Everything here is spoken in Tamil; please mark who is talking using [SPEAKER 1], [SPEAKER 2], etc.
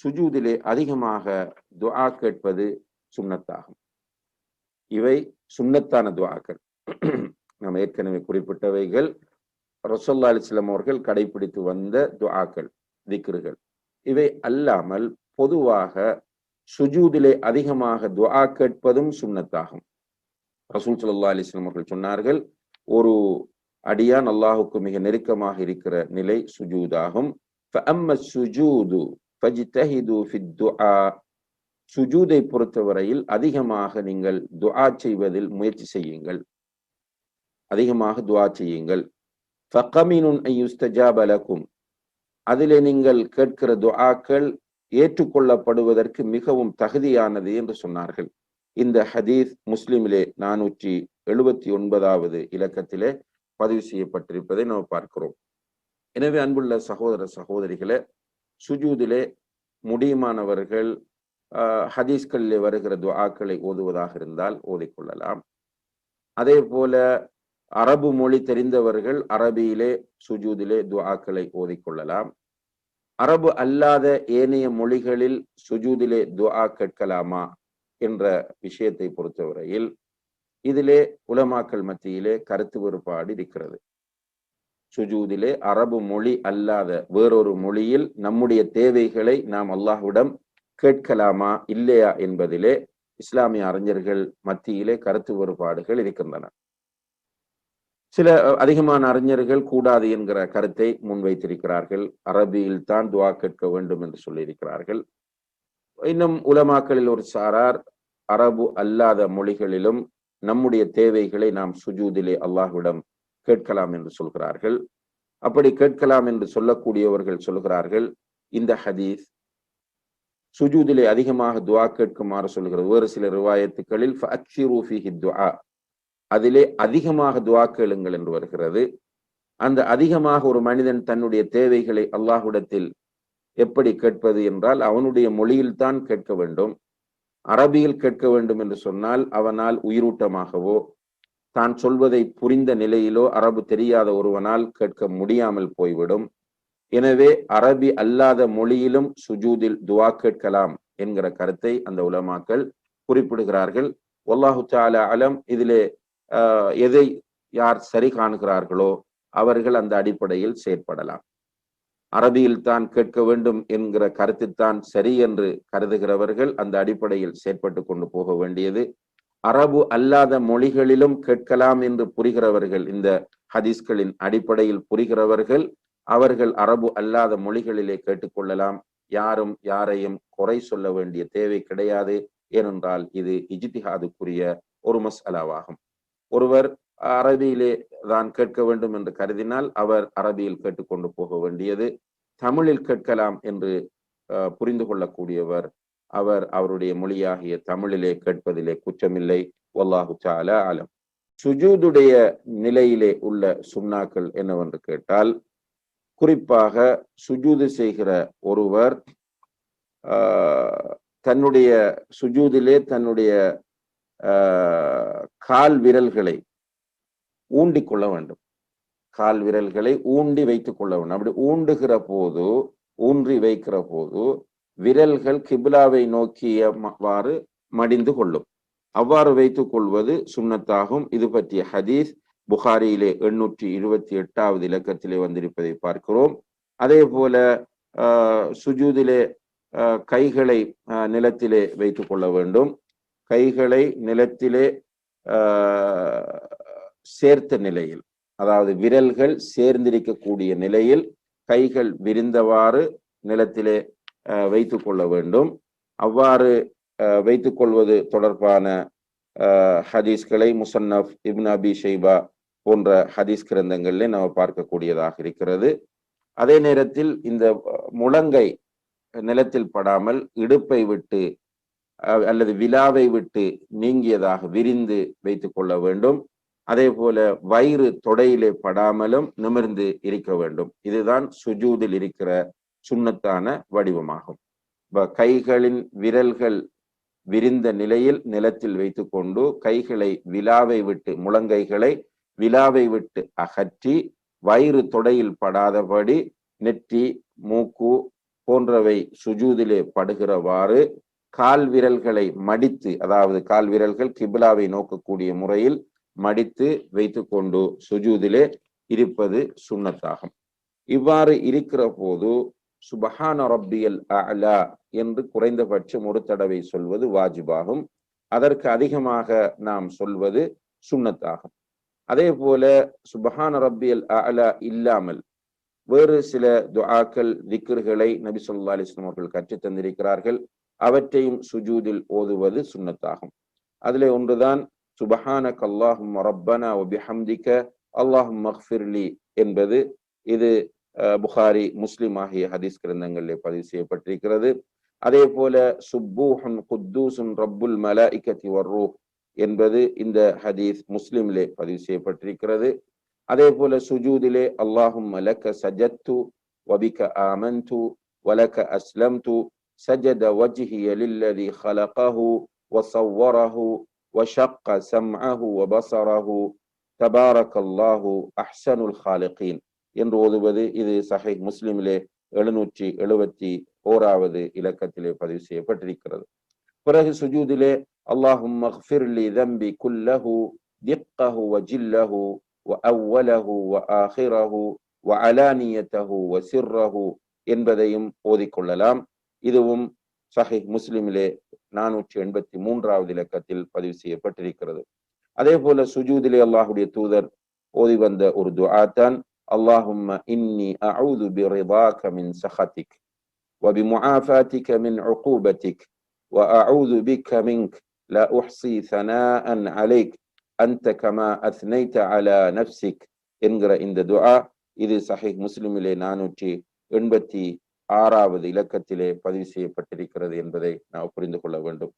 [SPEAKER 1] சுஜூதிலே அதிகமாக துவா கேட்பது சுண்ணத்தாகும். இவை சுண்ணத்தான துவாக்கள் நாம் ஏற்கனவே குறிப்பிட்டவைகள். ரசோல்லா அலிஸ்லாம் அவர்கள் கடைபிடித்து வந்த துவாக்கள் திக்ருகள். இவை அல்லாமல் பொதுவாக சுஜூதிலே அதிகமாக துவா கேட்பதும் சுண்ணத்தாகும். ரசூல் சல்லா அலிஸ்லாம் அவர்கள் சொன்னார்கள் ஒரு அடியான் அல்லாஹுக்கு மிக நெருக்கமாக இருக்கிற நிலை சுஜூதாகும். சுஜூது சுஜூதை பொறுத்தவரையில் அதிகமாக நீங்கள் துஆ செய்வதில் முயற்சி செய்யுங்கள். அதிகமாக துஆ செய்யுங்கள். ஃபகமினுன் ஐயுஸ்தஜாபலக்கும் அதிலே நீங்கள் கேட்கிற துஆக்கள் ஏற்றுக்கொள்ளப்படுவதற்கு மிகவும் தகுதியானது என்று சொன்னார்கள். இந்த ஹதீஸ் முஸ்லிமிலே நானூற்றி எழுபத்தி ஒன்பதாவது இலக்கத்திலே பதிவு செய்யப்பட்டிருப்பதை நாம் பார்க்கிறோம். எனவே அன்புள்ள சகோதர சகோதரிகளே சுஜூதிலே முடியுமானவர்கள் ஹதீஸ்களிலே வருகிற துஆக்களை ஓதுவதாக இருந்தால் ஓதிக்கொள்ளலாம் அதே போல அரபு மொழி தெரிந்தவர்கள் அரபியிலே சுஜூதிலே துஆக்களை ஓதிக்கொள்ளலாம் அரபு அல்லாத ஏனைய மொழிகளில் சுஜூதிலே துஆ கேட்கலாமா என்ற விஷயத்தை பொறுத்தவரையில் இதிலே உலமாக்கள் மத்தியிலே கருத்து வேறுபாடு இருக்கிறது. சுஜூதிலே அரபு மொழி அல்லாத வேறொரு மொழியில் நம்முடைய தேவைகளை நாம் அல்லாஹ்விடம் கேட்கலாமா இல்லையா என்பதிலே இஸ்லாமிய அறிஞர்கள் மத்தியிலே கருத்து வேறுபாடுகள் இருக்கின்றன. சில அதிகமான அறிஞர்கள் கூடாது என்கிற கருத்தை முன்வைத்திருக்கிறார்கள். அரபியில் தான் துவா கேட்க வேண்டும் என்று சொல்லியிருக்கிறார்கள். இன்னும் உலமாக்களில் ஒரு சாரார் அரபு அல்லாத மொழிகளிலும் நம்முடைய தேவைகளை நாம் சுஜூதிலே அல்லாஹ்விடம் கேட்கலாம் என்று சொல்கிறார்கள். அப்படி கேட்கலாம் என்று சொல்லக்கூடியவர்கள் சொல்கிறார்கள் இந்த ஹதீஸ் சுஜூதிலே அதிகமாக துவா கேட்குமாறு சொல்கிறது. வேறு சில ரிவாயத்துக்களில் அதிலே அதிகமாக துவா கேளுங்கள் என்று வருகிறது. அந்த அதிகமாக ஒரு மனிதன் தன்னுடைய தேவைகளை அல்லாஹுடத்தில் எப்படி கேட்பது என்றால் அவனுடைய மொழியில் தான் கேட்க வேண்டும். அரபியில் கேட்க வேண்டும் என்று சொன்னால் அவனால் உயிரூட்டமாகவோ தான் சொல்வதை புரிந்த நிலையிலோ அரபு தெரியாத ஒருவனால் கேட்க முடியாமல் போய்விடும். எனவே அரபி அல்லாத மொழியிலும் சுஜூதில் துவா கேட்கலாம் என்கிற கருத்தை அந்த உலமாக்கள் குறிப்பிடுகிறார்கள். ஒல்லாஹு தாலா அலம் இதிலே எதை யார் சரி காணுகிறார்களோ அவர்கள் அந்த அடிப்படையில் செயற்படலாம். அரபியில் தான் கேட்க வேண்டும் என்கிற கருத்து தான் சரி என்று கருதுகிறவர்கள் அந்த அடிப்படையில் செயற்பட்டு கொண்டு போக வேண்டியது. அரபு அல்லாத மொழிகளிலும் கேட்கலாம் என்று புரிகிறவர்கள் இந்த ஹதீஸ்களின் அடிப்படையில் புரிகிறவர்கள் அவர்கள் அரபு அல்லாத மொழிகளிலே கேட்டுக்கொள்ளலாம். யாரும் யாரையும் குறை சொல்ல வேண்டிய தேவை கிடையாது. ஏனென்றால் இது இஜித்திஹாதுக்குரிய ஒரு மஸ் அலாவாகும் ஒருவர் அரபியிலே தான் கேட்க வேண்டும் என்று கருதினால் அவர் அரபியில் கேட்டுக்கொண்டு போக வேண்டியது. தமிழில் கேட்கலாம் என்று புரிந்து கொள்ளக்கூடியவர் அவர் அவருடைய மொழியாகிய தமிழிலே கேட்பதிலே குற்றமில்லை. வல்லாஹு ஆலம் சுஜூதுடைய நிலையிலே உள்ள சுண்ணாக்கள் என்னவென்று கேட்டால் குறிப்பாக சுஜூது செய்கிற ஒருவர் தன்னுடைய சுஜூதிலே தன்னுடைய கால் விரல்களை ஊண்டி கொள்ள வேண்டும். கால் விரல்களை ஊண்டி வைத்துக் கொள்ள வேண்டும். அப்படி ஊண்டுகிற போது ஊன்றி வைக்கிற போது விரல்கள் கிபிலாவை நோக்கியவாறு மடிந்து கொள்ளும். அவ்வாறு வைத்துக் கொள்வது சுண்ணத்தாகும். இது பற்றிய ஹதீஸ் புகாரியிலே எண்ணூற்றி இருபத்தி எட்டாவது இலக்கத்திலே வந்திருப்பதை பார்க்கிறோம். அதே போல சுஜூதிலே கைகளை நிலத்திலே வைத்துக் கொள்ள வேண்டும். கைகளை நிலத்திலே சேர்த்த நிலையில் அதாவது விரல்கள் சேர்ந்திருக்கக்கூடிய நிலையில் கைகள் விரிந்தவாறு நிலத்திலே வைத்து கொள்ள வேண்டும். அவ்வாறு வைத்து கொள்வது தொடர்பான ஹதீஸ்களை முசன்னப் இப்ன் அபி ஷைபா போன்ற ஹதீஸ் கிரந்தங்களிலே நம்ம பார்க்கக்கூடியதாக இருக்கிறது. அதே நேரத்தில் இந்த முழங்கை நிலத்தில் படாமல் இடுப்பை விட்டு அல்லது விழாவை விட்டு நீங்கியதாக விரிந்து வைத்துக் கொள்ள வேண்டும். அதே போல வயிறு தொடையிலே படாமலும் நிமிர்ந்து இருக்க வேண்டும். இதுதான் சுஜூதில் இருக்கிற சுண்ணத்தான வடிவமாகும். கைகளின் விரல்கள் விரிந்த நிலையில் நிலத்தில் வைத்துக்கொண்டு கைகளை விழாவை விட்டு முழங்கைகளை விழாவை விட்டு அகற்றி வயிறு தொடையில் படாதபடி நெற்றி மூக்கு போன்றவை சுஜூதிலே படுகிறவாறு கால் விரல்களை மடித்து அதாவது கால் விரல்கள் கிபிலாவை நோக்கக்கூடிய முறையில் மடித்து வைத்துக்கொண்டு சுஜூதிலே இருப்பது சுண்ணத்தாகும். இவ்வாறு இருக்கிற போது சுபஹான ரப்பியல் அலா என்று குறைந்தபட்சம் ஒரு தடவை சொல்வது வாஜிபாகும். அதற்கு அதிகமாக நாம் சொல்வது சுண்ணத்தாகும். அதே போல சுபஹான ரப்பியல் அலா இல்லாமல் வேறு சில துஆக்கள் திக்ருகளை நபி சொல்லா அலிஸ்லாம் அவர்கள் கற்றுத் தந்திருக்கிறார்கள். அவற்றையும் சுஜூதில் ஓதுவது சுண்ணத்தாகும். அதிலே ஒன்றுதான் சுபஹான கல்லாஹும் ரப்பனா ஒபிஹம்திக்க அல்லாஹும் மஹ்ஃபிர்லி என்பது. இது புகாரி முஸ்லிம் ஆகிய ஹதீஸ் கிரந்தங்களில் பதிவு செய்யப்பட்டிருக்கிறது அதே போல சுப்பூஹுன் குத்தூசுன் ரப்புல் மலாஇக்கத்தி வர்ரூஹ் என்பது இந்த ஹதீஸ் முஸ்லிமிலே பதிவு செய்யப்பட்டிருக்கிறது அதே போல சுஜூதிலே அல்லாஹும் லக்க சஜத்து வபிக ஆமன்து வலக்க அஸ்லம்து سجد وجهي للذي خلقه وصوره وشق سمعه وبصره تبارك الله أحسن الخالقين என்று ஓதுவது இது சஹை முஸ்லிமிலே எழுநூற்றி எழுபத்தி ஓராவது இலக்கத்திலே பதிவு செய்யப்பட்டிருக்கிறது. பிறகு சுஜூதிலே அல்லாஹும் மஹ்ஃபிர்லி தம்பி குல்லஹு என்பதையும் ஓதிக்கொள்ளலாம். இதுவும் சஹி முஸ்லிமிலே நானூற்றி எண்பத்தி மூன்றாவது இலக்கத்தில் பதிவு செய்யப்பட்டிருக்கிறது. அதே போல சுஜூதிலே அல்லாஹுடைய தூதர் ஓதி வந்த ஒரு துஆத்தான் اللهم إني أعوذ برضاك من سخطك وبمعافاتك من عقوبتك وأعوذ بك منك لا أحصي ثناء عليك أنت كما أثنيت على نفسك என்கிற இந்த துஆ இது சஹீஹ் முஸ்லிமிலே நானூற்றி எண்பத்தி ஆறாவது இலக்கத்திலே பதிவு செய்யப்பட்டிருக்கிறது என்பதை நாம் புரிந்து கொள்ள வேண்டும்